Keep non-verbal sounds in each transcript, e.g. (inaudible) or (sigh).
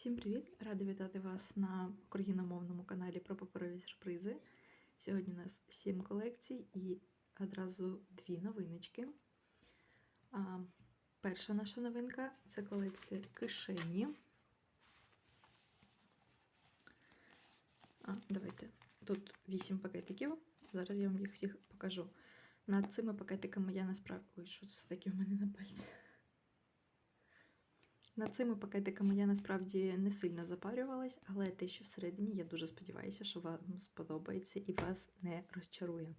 Всім привіт! Рада вітати вас на україномовному каналі про паперові сюрпризи. Сьогодні у нас 7 колекцій і одразу дві новиночки. Перша наша новинка це колекція кишені. А, давайте. Тут 8 пакетиків. Зараз я вам їх всіх покажу. Над цими пакетиками я насправді. Ой, що це таке в мене на пальці? Над цими пакетиками я насправді не сильно запарювалась, але те, що всередині, я дуже сподіваюся, що вам сподобається і вас не розчарує.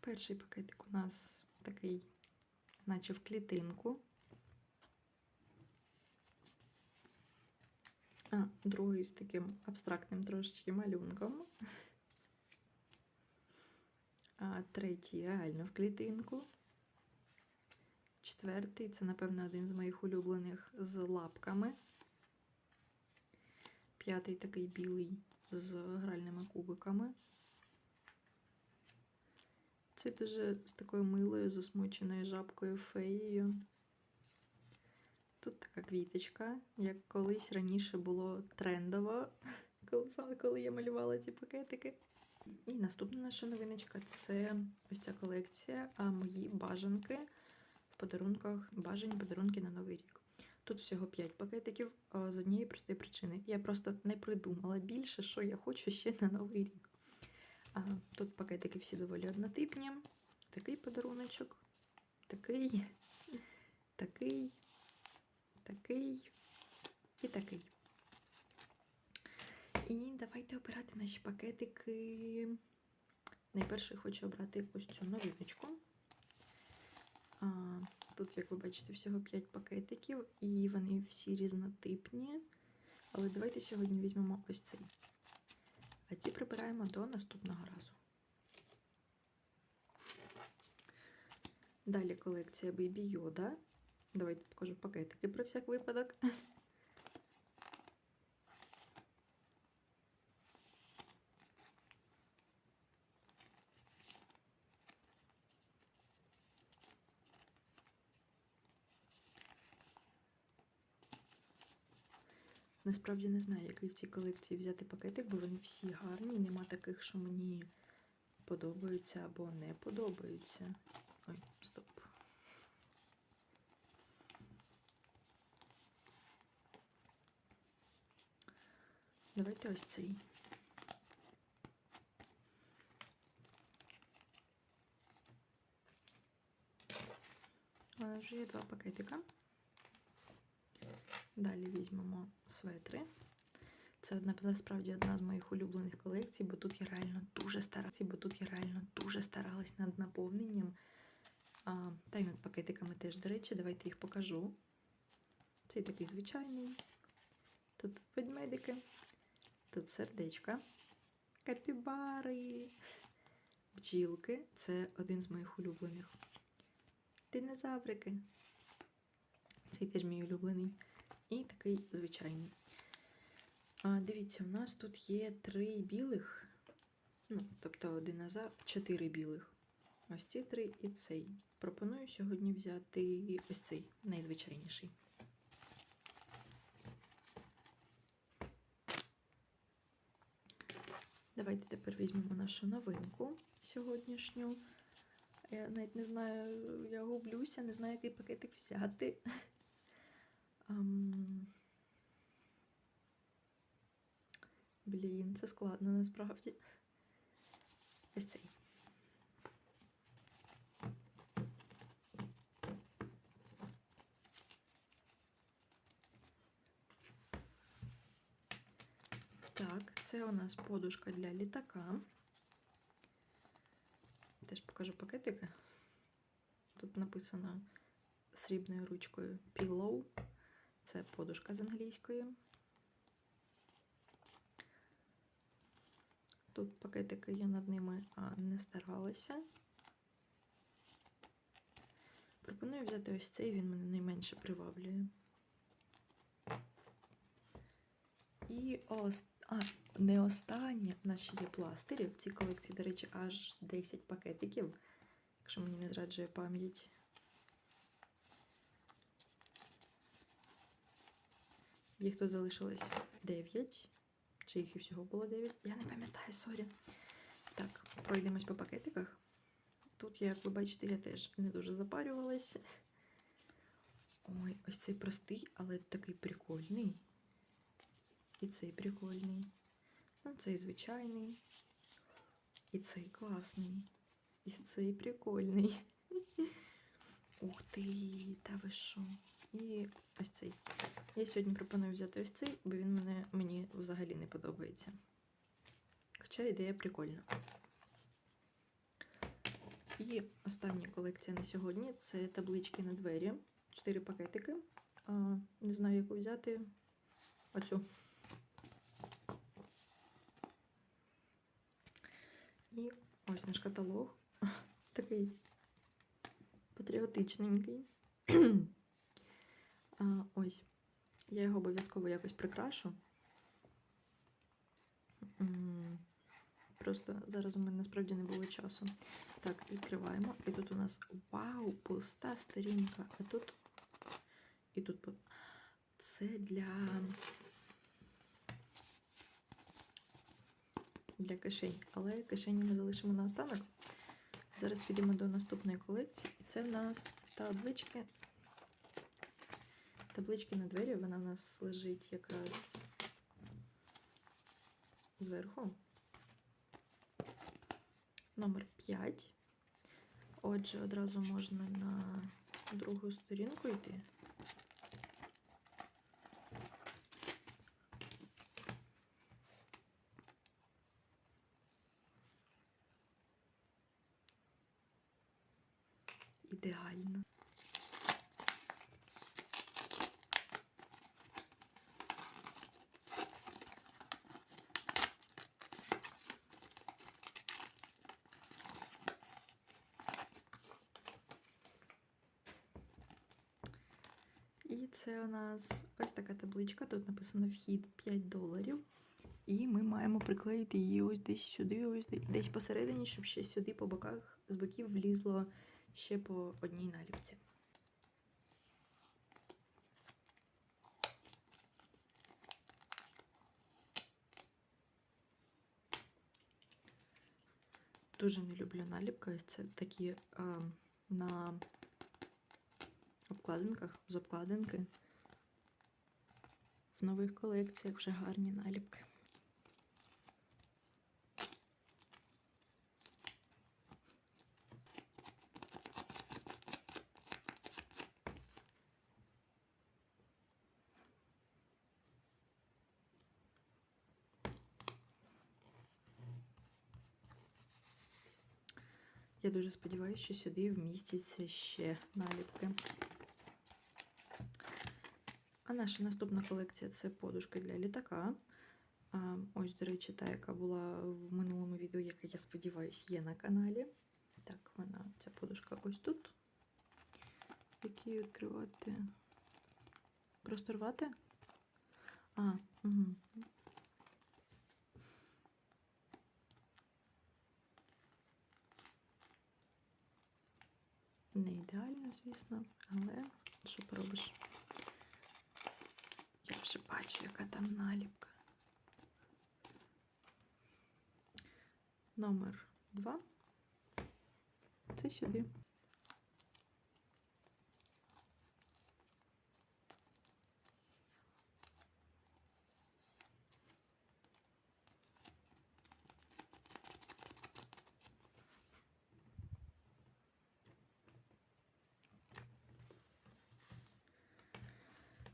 Перший пакетик у нас такий, наче в клітинку. А, другий з таким абстрактним трошечки малюнком. А третій реально в клітинку. Четвертий це, напевно, один з моїх улюблених з лапками. П'ятий такий білий з гральними кубиками. Це дуже з такою милою, засмученою жабкою феєю. Тут така квіточка, як колись раніше було трендово, (laughs) коли, я малювала ці пакетики. І наступна наша новиночка це ось ця колекція, а мої бажанки подарунках, бажані подарунки на Новий рік. Тут всього 5 пакетиків з однієї простої причини. Я просто не придумала більше, що я хочу ще на Новий рік. Тут пакетики всі доволі однотипні. Такий подаруночок, такий, такий, такий і такий. І давайте обирати наші пакетики. Найперше хочу обрати ось цю новиночку. Тут, як ви бачите, всього 5 пакетиків, і вони всі різнотипні. Але давайте сьогодні візьмемо ось цей. А ці прибираємо до наступного разу. Далі колекція Baby Yoda. Давайте покажу пакетики про всяк випадок. Насправді не знаю, який в цій колекції взяти пакетик, бо вони всі гарні. Нема таких, що мені подобаються або не подобаються. Ой, стоп. Давайте ось цей. Вже є два пакетика. Далі візьмемо светри. Це насправді одна з моїх улюблених колекцій, бо тут я реально дуже старалася, бо тут я реально дуже старалась над наповненням. А, Та й над пакетиками теж, до речі, давайте їх покажу. Цей такий звичайний. Тут ведмедики, тут сердечка, капібари, бджілки. Це один з моїх улюблених. Динозаврики. Цей теж мій улюблений. І такий звичайний. А, Дивіться, у нас тут є три білих, ну, тобто один назад, чотири білих. Ось ці три і цей. Пропоную сьогодні взяти ось цей найзвичайніший. Давайте тепер візьмемо нашу новинку сьогоднішню. Я навіть не знаю, я гублюся, не знаю, який пакетик взяти. Um... Блін, це складно насправді. Ось цей. Так, це у нас подушка для літака. Теж покажу пакетики. Тут написано срібною ручкою Pillow. Це подушка з англійської. Тут пакетики я над ними а, не старалася. Пропоную взяти ось цей, він мене найменше приваблює. І ос... а, не останнє, в нас ще є пластирі. В цій колекції, до речі, аж 10 пакетиків, якщо мені не зраджує пам'ять. Їх тут залишилось 9. Чи їх і всього було 9? Я не пам'ятаю, сорі. Так, пройдемось по пакетиках. Тут, як ви бачите, я теж не дуже запарювалася. Ой, ось цей простий, але такий прикольний. І цей прикольний. Ну, цей звичайний. І цей класний. І цей прикольний. (laughs) Ух ти, та ви що? І ось цей. Я сьогодні пропоную взяти ось цей, бо він мене, мені взагалі не подобається. Хоча ідея прикольна. І остання колекція на сьогодні це таблички на двері. Чотири пакетики. Не знаю, яку взяти. Оцю. І ось наш каталог. (laughs) Такий патріотичненький. (clears throat) ось. Я його обов'язково якось прикрашу. Просто зараз у мене насправді не було часу. Так, відкриваємо. І тут у нас вау, пуста сторінка. А тут. І тут це для. Для кишень. Але кишені ми залишимо на останок. Зараз підемо до наступної колекції. І це в нас таблички. Таблички на двері. Вона в нас лежить якраз зверху. Номер 5. Отже, одразу можна на другу сторінку йти. Ідеально. Це у нас ось така табличка. Тут написано вхід 5 доларів. І ми маємо приклеїти її ось десь сюди, ось десь посередині, щоб ще сюди по боках з боків влізло ще по одній наліпці. Дуже не люблю наліпки. Ось це такі е, на обкладинках, з обкладинки. В нових колекціях вже гарні наліпки. Я дуже сподіваюся, що сюди вмістяться ще наліпки. Наша наступна колекція це подушки для літака. Ось, до речі, та, яка була в минулому відео, яке, я сподіваюся, є на каналі. Так, вона, ця подушка ось тут. Які відкривати. Просто рвати? А, угу. Не ідеально, звісно, але що поробиш? Вже бачу, яка там наліпка. Номер 2. Це сюди.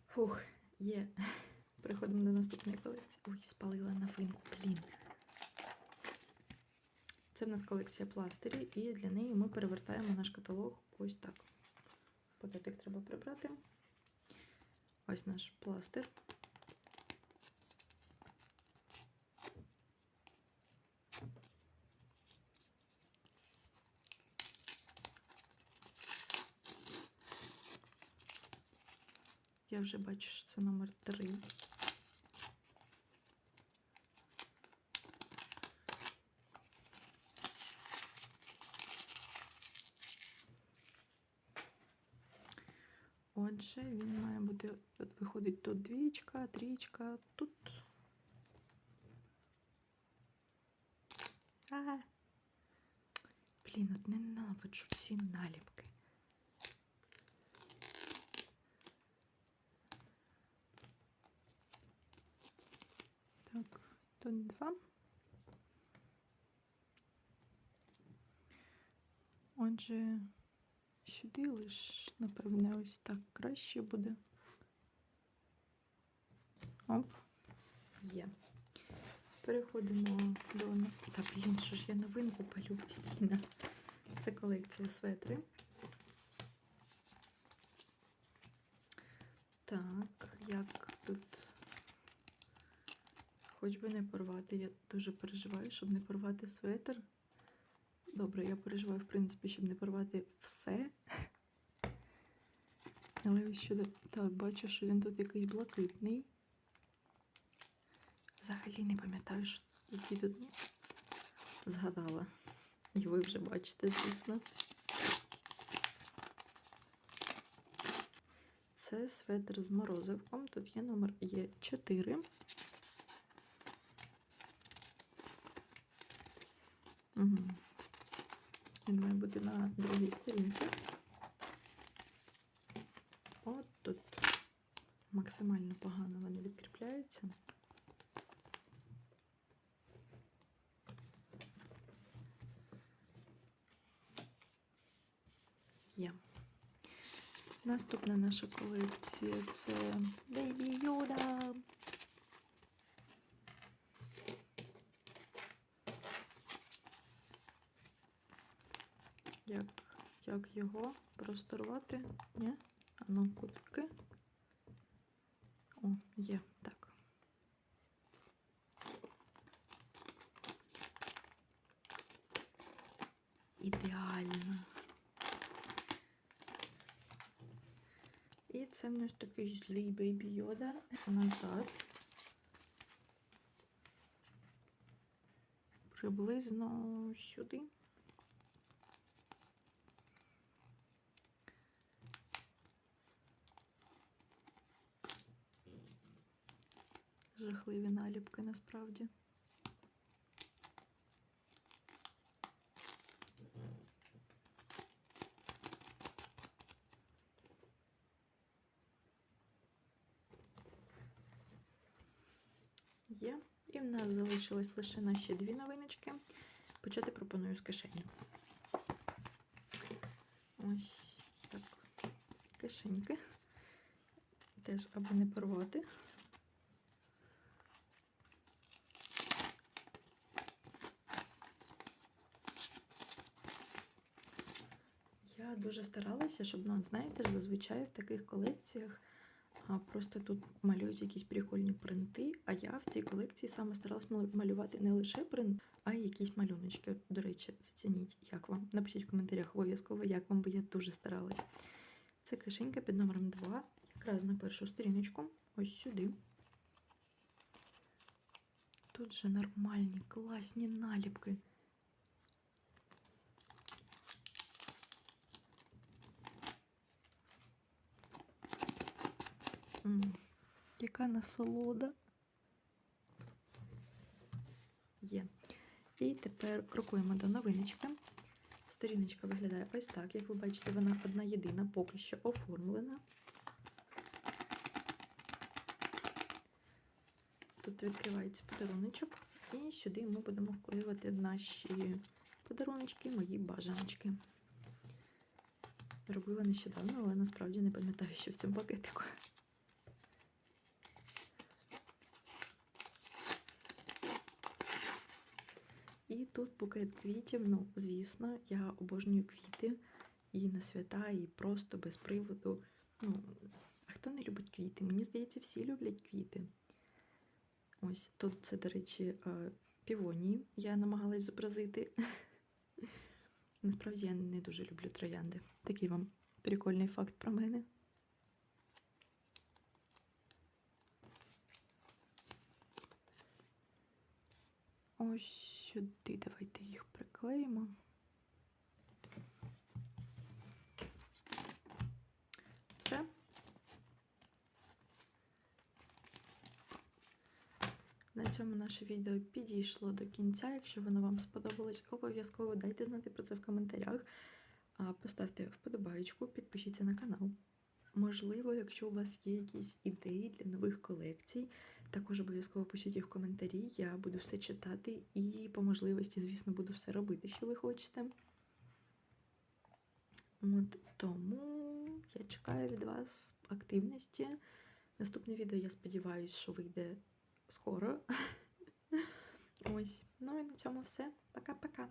Фух, є. (laughs) Переходимо до наступної колекції. Ой, спалила на финку, блін. Це в нас колекція пластирів, і для неї ми перевертаємо наш каталог ось так. Пакетик треба прибрати. Ось наш пластир. Я вже бачу, що це номер 3. Отже, лише він має бути, от виходить тут двічка, трічка, тут. А. Блін, от ненавиджу ці наліпки. Тут два. Отже, сюди лиш, напевне, ось так краще буде. Оп, є. Переходимо до. Та блін, що ж я новинку палю постійно. Це колекція светри. Так, як тут. Хоч би не порвати. Я дуже переживаю, щоб не порвати светр. Добре, я переживаю, в принципі, щоб не порвати все. Але ось щодо... Так, бачу, що він тут якийсь блакитний. Взагалі не пам'ятаю, що які тут згадала. І ви вже бачите, звісно. Це светр з морозивком. Тут є номер Є4. Угу. Він має бути на другій сторінці. От тут максимально погано вони відкріпляються. Є. Наступна наша колекція це Baby Yoda. Як, як його просторувати? Ні? А ну, кутки. О, є, так. Ідеально. І це в нас такий злий бейбі йода назад. Приблизно сюди. Жахливі наліпки насправді. Є. І в нас залишилось лише наші дві новиночки. Почати пропоную з кишені. Ось так. Кишеньки. Теж аби не порвати. Я дуже старалася, щоб, ну, знаєте, зазвичай в таких колекціях просто тут малюють якісь прикольні принти, а я в цій колекції саме старалась малювати не лише принт, а й якісь малюночки. От, до речі, зацініть, як вам. Напишіть в коментарях обов'язково, як вам, бо я дуже старалась. Це кишенька під номером 2, якраз на першу сторіночку, ось сюди. Тут же нормальні, класні наліпки. Яка насолода. Є. І тепер крокуємо до новиночки. Сторіночка виглядає ось так. Як ви бачите, вона одна єдина, поки що оформлена. Тут відкривається подаруночок, і сюди ми будемо вклеювати наші подаруночки, мої бажаночки. Робила нещодавно, але насправді не пам'ятаю, що в цьому пакетику. І тут букет квітів. Ну, звісно, я обожнюю квіти і на свята, і просто без приводу. Ну, а хто не любить квіти? Мені здається, всі люблять квіти. Ось тут це, до речі, е, півонії. Я намагалась зобразити. (laughs) Насправді я не дуже люблю троянди. Такий вам прикольний факт про мене. Ось сюди давайте їх приклеїмо. Все. На цьому наше відео підійшло до кінця. Якщо воно вам сподобалось, обов'язково дайте знати про це в коментарях. Поставте вподобайку, підпишіться на канал. Можливо, якщо у вас є якісь ідеї для нових колекцій також обов'язково пишіть їх в коментарі. Я буду все читати і по можливості, звісно, буду все робити, що ви хочете. От тому я чекаю від вас активності. Наступне відео, я сподіваюся, що вийде скоро. (laughs) Ось. Ну і на цьому все. Пока-пока.